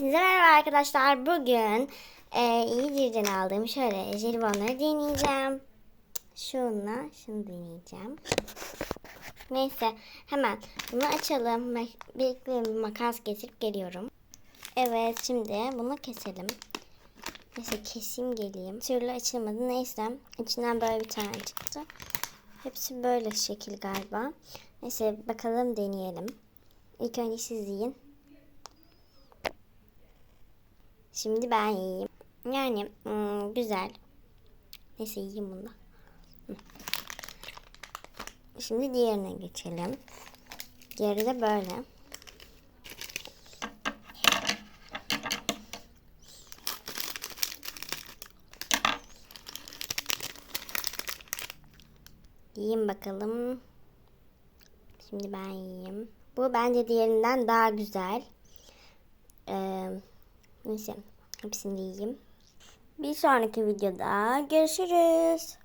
Hepinize merhaba arkadaşlar. Bugün e, İyidir'den aldığım şöyle jelibonları deneyeceğim. Şunla şunu deneyeceğim. Neyse hemen bunu açalım. Bekleyin bir makas getirip geliyorum. Evet şimdi bunu keselim. Neyse keseyim geleyim. Türlü açılmadı. Neyse içinden böyle bir tane çıktı. Hepsi böyle şekil galiba. Neyse bakalım deneyelim. İlk önce siz yiyin. Şimdi ben yiyeyim. Yani hmm, güzel. Neyse yiyeyim bunu da. Şimdi diğerine geçelim. Diğeri de böyle. Yiyeyim bakalım. Şimdi ben yiyeyim. Bu bence diğerinden daha güzel. Ee, neyse. Hepsini yiyeyim. Bir sonraki videoda görüşürüz.